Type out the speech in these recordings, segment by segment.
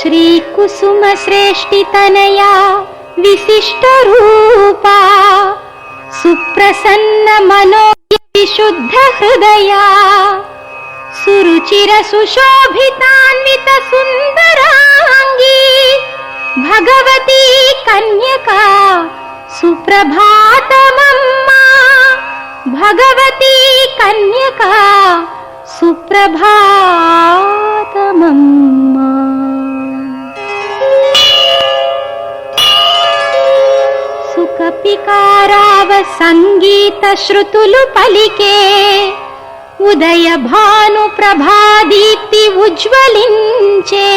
श्रीकुसुमश्रेष्ठितनया विशिष्टरूपा सुप्रसन्नमनो विशुद्धहृदया सुरुचिरसुशोभितान्वितसुन्दराङ्गी भगवती कन्यका सुप्रभातमम्मा भगवती कन्यका सुप्रभातमम् సుఖపికారావ సంగీత శృతులు పలికే ఉదయ భాను ప్రభాదీప్తి ఉజ్వలించే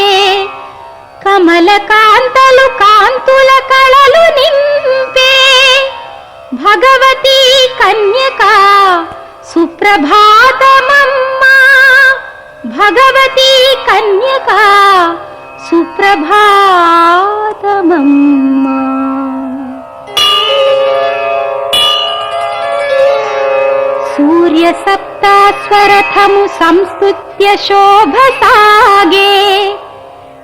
కమల కాంతలు కాంతుల కళలు నింపే భగవతి కన్యకా సుప్రభాతమమ్మా. భగవతి కన్యకా సుప్రభాతమమ్మా. सूर्यसप्तास्वरथमु संस्तुत्य शोभसागे।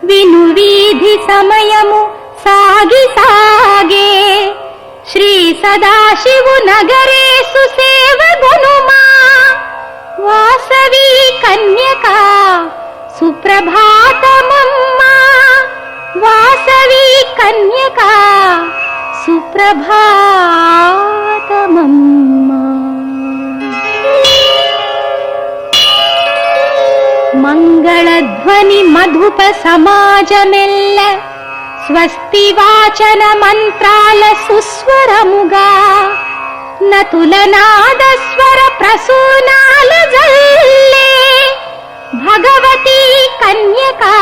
विनुवीधि संस्कृत्य शोभतागे विनुविगे श्री सदाशिवनगरेषु मा वासवी कन्यका सुप्रभातमम्मा। वासवी कन्यका सुप्रभा ధ్వని మధుప సమాజమెల్ల స్వస్తి వాచన మంత్రాల సుస్వరముగా నతులనాద స్వర ప్రసూనాల జల్లే భగవతి కన్యకా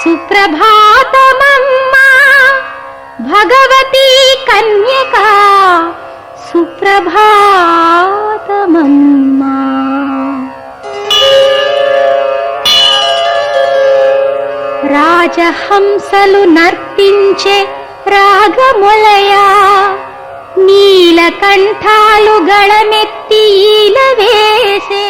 సుప్రభాతమమ్మా భగవతి కన్యకా సుప్రభా రాజహంసలు నర్తించే రాగములయా నీలకంఠాలు గళమెత్తి ఈల వేసే